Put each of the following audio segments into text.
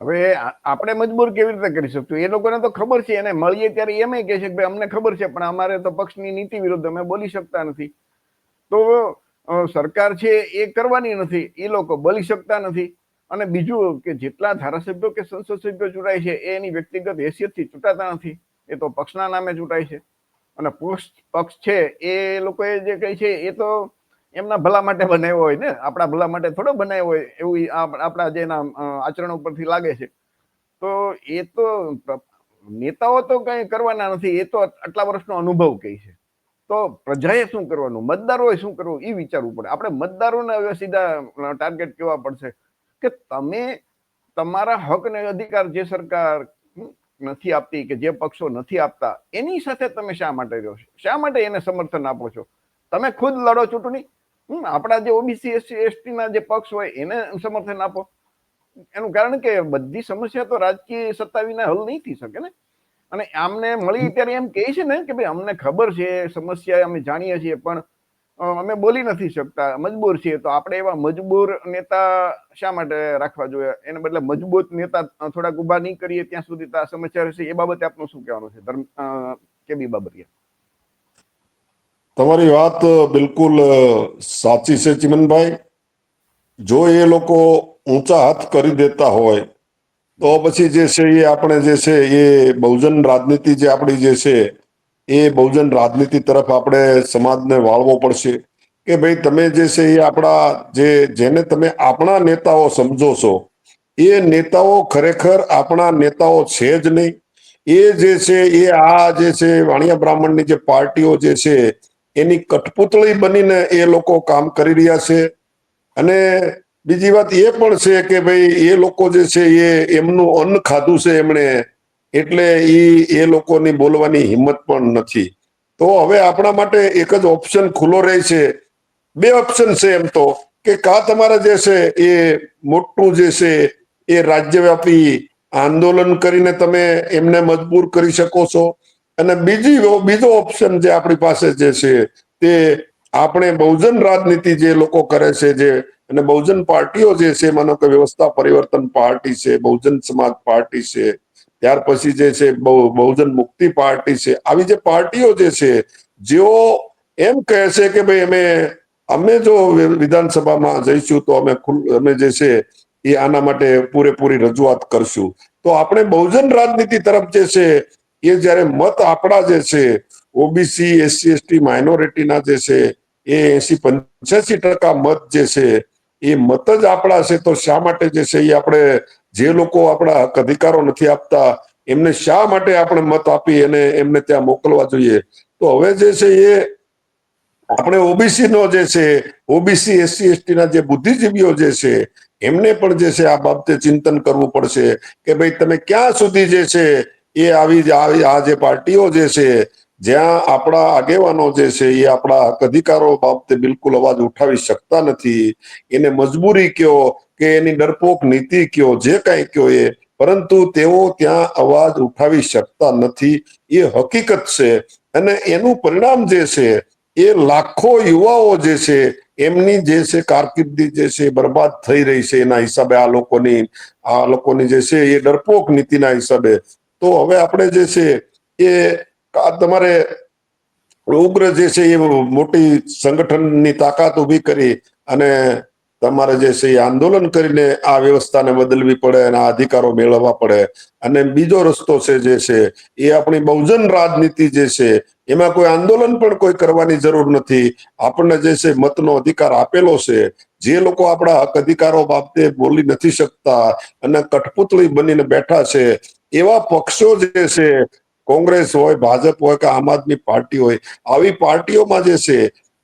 હવે આપણે મજબૂર કેવી રીતે કરી શકશું? એ લોકોને તો ખબર છે, એને મળીએ ત્યારે એમ કહે છે કે અમને ખબર છે, પણ અમારે તો પક્ષની નીતિ વિરુદ્ધ અમે બોલી શકતા નથી. તો સરકાર છે એ કરવાની નથી, એ લોકો બોલી શકતા નથી. અને બીજું કે જેટલા ધારાસભ્યો કે સંસદ સભ્યો ચૂંટાય છે, એ એની વ્યક્તિગત હેસિયતથી ચૂંટાતા નથી, એ તો પક્ષના નામે ચૂંટાય છે. અને પક્ષ પક્ષ છે, એ લોકોએ જે કહે છે, એ તો એમના ભલા માટે બનાવ્યો હોય ને, આપણા ભલા માટે થોડો બનાવ્યો હોય એવું આપણા જે એના આચરણ ઉપરથી લાગે છે. તો એ તો નેતાઓ તો કઈ કરવાના નથી, એ તો આટલા વર્ષનો અનુભવ કહે છે. તો પ્રજાએ શું કરવાનું? મતદારોએ શું કરવું? એ વિચારવું પડે. આપણે મતદારોને હવે સીધા ટાર્ગેટ કેવા પડશે? કે તમે તમારા હક અને અધિકાર જે સરકાર નથી આપતી કે જે પક્ષો નથી આપતા, એની સાથે તમે શા માટે રહ્યો છો? શા માટે એને સમર્થન આપો છો? તમે ખુદ લડો ચૂંટણી? આપણા જે ઓબીસી એસસી એસટી ના જે પક્ષ હોય એને સમર્થન આપો. એનું કારણ કે બધી સમસ્યા તો રાજકીય સત્તા વિના હલ નહીં થઈ શકે ને. અને આમને મળી ત્યારે એમ કહે છે ને કે ભાઈ, અમને ખબર છે, સમસ્યા અમે જાણીએ છીએ, પણ અમે બોલી નથી શકતા, મજબૂર છીએ. તો આપણે એવા મજબૂર નેતા શા માટે રાખવા જોઈએ? એને બદલે મજબૂત નેતા થોડાક ઊભા નહીં કરીએ, ત્યાં સુધી તો આ સમસ્યા રહેશે. એ બાબતે આપનું શું કહેવાનું છે? ધર્મ કે કેબી બાબરિયા તમારી વાત બિલકુલ સાચી છે ચિમનભાઈ. જો એ લોકો ઊંચા હાથ કરી દેતા હોય, તો પછી જે છે એ આપણે જે છે એ બહુજન રાજનીતિ જે આપણી જે છે, એ બહુજન રાજનીતિ તરફ આપણે સમાજને વાળવો પડશે. કે ભાઈ તમે જે છે એ આપણા જે, જેને તમે આપણા નેતાઓ સમજો છો, એ નેતાઓ ખરેખર આપણા નેતાઓ છે જ નહીં. એ જે છે એ આ જે છે વાણિયા બ્રાહ્મણની જે પાર્ટીઓ જે છે એની કઠપુતળી બનીને એ લોકો કામ કરી રહ્યા છે. અને બીજી વાત એ પણ છે કે ભાઈ, એ લોકો જે છે એ એમનું અન્ન ખાધું છે એમણે, એટલે એ એ લોકોની બોલવાની હિંમત પણ નથી. તો હવે આપણા માટે એક જ ઓપ્શન ખુલ્લો રહે છે. બે ઓપ્શન છે એમ તો, કે કા તમારે જે છે એ મોટું જે છે એ રાજ્યવ્યાપી આંદોલન કરીને તમે એમને મજબૂર કરી શકો છો? અને બીજી બીજો ઓપ્શન જે આપણી પાસે જે છે, તે આપણે બહુજન રાજનીતિ જે લોકો કરે છે જે, અને બહુજન પાર્ટીઓ જે છે, માનો કે વ્યવસ્થા પરિવર્તન પાર્ટી છે, બહુજન સમાજ પાર્ટી છે, ત્યાર પછી જે છે બહુજન મુક્તિ પાર્ટી છે, આવી જે પાર્ટીઓ જે છે, જેઓ એમ કહે છે કે ભાઈ અમે અમે જો વિધાનસભામાં જઈશું તો અમે અમે જે છે, એ આના માટે પૂરેપૂરી રજૂઆત કરશું. તો આપણે બહુજન રાજનીતિ તરફ જે છે એ જ્યારે મત આપણા જે છે ઓબીસી એસસી એસટી માઇનોરિટીના જે છે, એ એસી પંચ્યાસી ટકા મત જે છે, એ મત જ આપણા છે, તો શા માટે જે છે, એ આપણે જે લોકો આપણા હક અધિકારો નથી આપતા, એમને શા માટે આપણે મત આપી અને એમને ત્યાં મોકલવા જોઈએ? તો હવે જે છે, એ આપણે ઓબીસી નો જે છે ઓબીસી એસસી એસટી ના જે બુદ્ધિજીવીઓ જે છે, એમને પણ જે છે, આ બાબતે ચિંતન કરવું પડશે કે ભાઈ તમે ક્યાં સુધી જે છે એ આવી આ જે પાર્ટીઓ જે છે, જ્યાં આપણા આગેવાનો જે છે, એ આપણા અધિકારો બાબતે બિલકુલ અવાજ ઉઠાવી શકતા નથી. એને મજબૂરી કયો કે એની ડરપોક નીતિ કયો, જે કાંઈ કયો એ, પરંતુ તેઓ ત્યાં અવાજ ઉઠાવી શકતા નથી. એ હકીકત છે. અને એનું પરિણામ જે છે, એ લાખો યુવાઓ જે છે, એમની જે છે કારકિર્દી જે છે બરબાદ થઈ રહી છે. એના હિસાબે આ લોકોની આ લોકોની જે છે એ ડરપોક નીતિના હિસાબે તો હવે આપણે જે છે એ તમારે ઉગ્ર જે છે એ મોટી સંગઠનની તાકાત ઊભી કરી અને તમારે જે છે એ આંદોલન કરીને આ વ્યવસ્થાને બદલવી પડે અને આ અધિકારો મેળવવા પડે. અને બીજો રસ્તો છે જે છે એ આપણી બહુજન રાજનીતિ જે છે એમાં કોઈ આંદોલન પણ કોઈ કરવાની જરૂર નથી. આપણને જે છે મતનો અધિકાર આપેલો છે જે લોકો આપણા હક અધિકારો બાબતે બોલી નથી શકતા અને કઠપુતળી બનીને બેઠા છે, એવા પક્ષો જે છે, કોંગ્રેસ હોય, ભાજપ હોય કે આમ આદમી પાર્ટી હોય, આવી પાર્ટીઓમાં જે છે,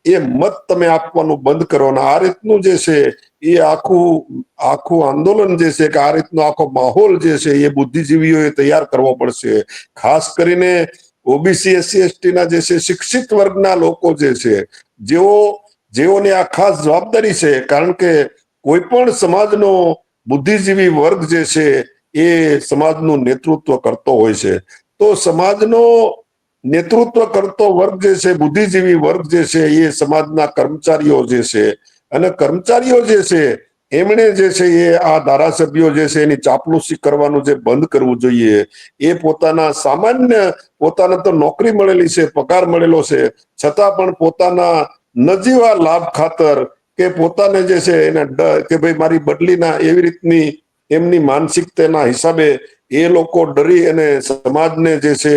એ મત તમે આપવાનું બંધ કરો અને આ રીતનું જે છે, એ આખું આખું આંદોલન જે છે કે આ રીતનો આખો માહોલ જે છે, એ બુદ્ધિજીવીઓએ તૈયાર કરવો પડશે. ખાસ કરીને ઓબીસી, એસસી એસટી ના જે છે, શિક્ષિત વર્ગના લોકો જે છે, જેઓ જેઓની આ ખાસ જવાબદારી છે, કારણ કે કોઈ પણ સમાજનો બુદ્ધિજીવી વર્ગ જે છે, એ સમાજનું નેતૃત્વ કરતો હોય છે. તો સમાજનો નેતૃત્વ કરતો વર્ગ જે છે, બુદ્ધિજીવી વર્ગ જે છે, એ સમાજના કર્મચારીઓ જે છે. અને કર્મચારીઓ જે છે, એમણે જે છે, એ આ ધારાસભ્યો જે છે, એની ચાપલુસી કરવાનું જે બંધ કરવું જોઈએ. એ પોતાના સામાન્ય, પોતાને તો નોકરી મળેલી છે, પગાર મળેલો છે. છતાં પણ પોતાના નજીવા લાભ ખાતર કે પોતાને જે છે એને કે ભાઈ મારી બદલીના એવી રીતની એમની માનસિકતાના હિસાબે એ લોકો ડરી અને સમાજને જે છે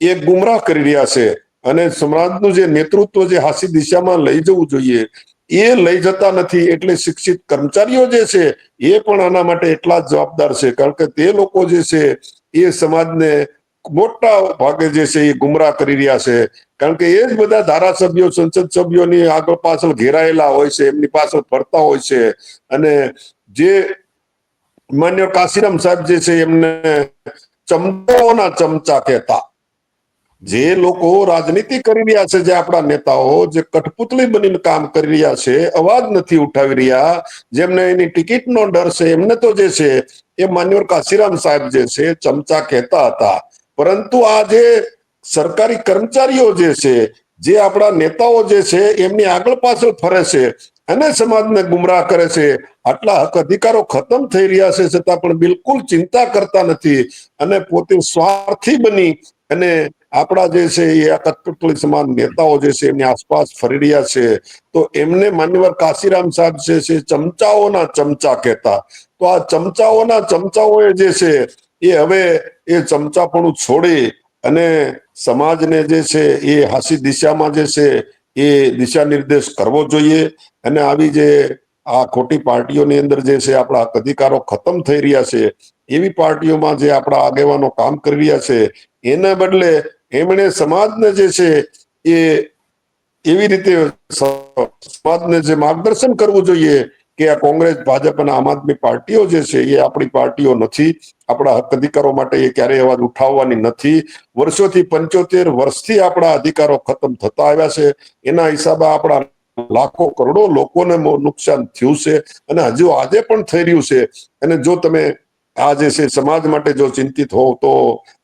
એ ગુમરાહ કરી રહ્યા છે. અને સમાજનું જે નેતૃત્વ જે હાસી દિશામાં લઈ જવું જોઈએ, એ લઈ જતા નથી એટલે શિક્ષિત કર્મચારીઓ જે છે એ પણ આના માટે એટલા જ જવાબદાર છે. કારણ કે તે લોકો જે છે એ સમાજને મોટા ભાગે જે છે એ ગુમરાહ કરી રહ્યા છે. કારણ કે એ જ બધા ધારાસભ્યો, સંસદ સભ્યોની આગળ પાછળ ઘેરાયેલા હોય છે, એમની પાછળ ફરતા હોય છે. અને જે માન્ય કાશીરામ સાહેબ જે છે એમને ચમચાઓના ચમચા કહેતા. જે લોકો રાજનીતિ કરી રહ્યા છે, જે આપણા નેતાઓ, જે કઠપુતલી બનીને કામ કરી રહ્યા છે, અવાજ નથી ઉઠાવી રહ્યા. જેમને એની ટિકિટનો ડર છે, એમને તો જે છે એ માન્યવર કાશીરામ સાહેબ જે છે ચમચા કહેતા હતા. પરંતુ આ જે સરકારી કર્મચારીઓ જે છે, જે આપણા નેતાઓ જે છે, એમની આગળ પાછળ ફરે છે અને સમાજને ગુમરાહ કરે છે. આટલા હક અધિકારો ખતમ થઈ રહ્યા છે છતાં પણ બિલકુલ ચિંતા કરતા નથી અને પોતે સ્વાર્થી બની અને આપણા જે છે એ આ કઠપુતળી સમાન નેતાઓ જે છે એમની આસપાસ ફરી રહ્યા છે. તો એમને માન્યવર કાશીરામ સાહેબ જે છે ચમચાઓના ચમચા કહેતા. તો આ ચમચાઓના ચમચાઓએ જે છે એ હવે એ ચમચાપણું છોડી અને સમાજને જે છે એ હાસી દિશામાં જે છે એ દિશા નિર્દેશ કરવો જોઈએ અને આવી જે આ ખોટી પાર્ટીઓની અંદર જે છે આપણા અધિકારો ખતમ થઈ રહ્યા છે, એવી પાર્ટીઓમાં જે આપણા આગેવાનો કામ કરી રહ્યા છે, એના બદલે એમણે સમાજને જે છે એ એવી રીતે સમાજને જે માર્ગદર્શન કરવું જોઈએ કે આ કોંગ્રેસ, ભાજપ અને આમ આદમી પાર્ટીઓ જે છે એ આપણી પાર્ટીઓ નથી. આપણા હક અધિકારો માટે એ ક્યારેય અવાજ ઉઠાવવાની નથી. વર્ષોથી પંચોતેર વર્ષથી આપણા અધિકારો ખતમ થતા આવ્યા છે. એના હિસાબે આપણા લાખો કરોડો લોકોને નુકસાન થયું છે અને હજુ આજે પણ થઈ રહ્યું છે. અને જો તમે આ જે છે સમાજ માટે જો ચિંતિત હોવ તો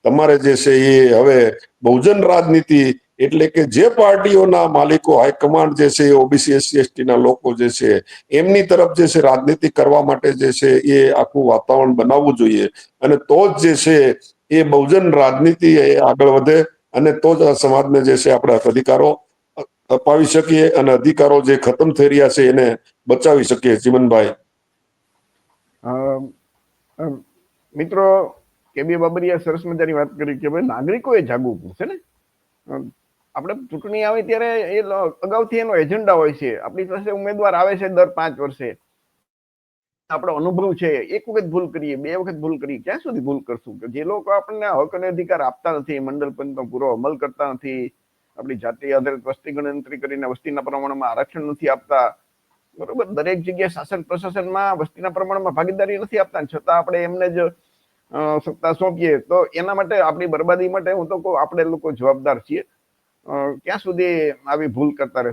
તમારે જે છે એ હવે બહુજન રાજનીતિ એટલે કે જે પાર્ટીઓના માલિકો હાઈકમાન્ડ જે છે ઓબીસી એસસી એસટી ના લોકો જે છે, એમની તરફ જે છે રાજનીતિ કરવા માટે જે છે એ આખું વાતાવરણ બનાવવું જોઈએ. અને તો જ જે છે એ બહુજન રાજનીતિ એ આગળ વધે અને તો જ આ સમાજને જે છે આપણે અધિકારો અપાવી શકીએ અને અધિકારો જે ખતમ થઈ રહ્યા છે એને બચાવી શકીએ. જીવનભાઈ. મિત્રો કેબી બાબરિયા સરસ મજાની વાત કરી કે ભાઈ નાગરિકોએ જાગવું પડશે ને? આપણે ચૂંટણી આવે ત્યારે એ અગાઉથી એનો એજન્ડા હોય છે. આપણી પાસે ઉમેદવાર આવે છે દર પાંચ વર્ષે. આપણો અનુભવ છે, એક વખત ભૂલ કરીએ, બે વખત ભૂલ કરીએ, ક્યાં સુધી ભૂલ કરશું? કે જે લોકો આપણને હક અને અધિકાર આપતા નથી, મંડળ પંચનો પૂરો અમલ કરતા નથી, આપણી જાતિ આધારિત વસ્તી ગણતરી કરીને વસ્તીના પ્રમાણમાં આરક્ષણ નથી આપતા. બરોબર? દરેક જગ્યાએ શાસન પ્રશાસનમાં વસ્તીના પ્રમાણમાં ભાગીદારી નથી આપતા. છતાં આપણે એમને જ સત્તા સોંપીએ. તો એના માટે આપણી બરબાદી માટે હું તો કહું, આપણે લોકો જવાબદાર છીએ. ક્યાં સુધી આવી ભૂલ કરતા રહેશું?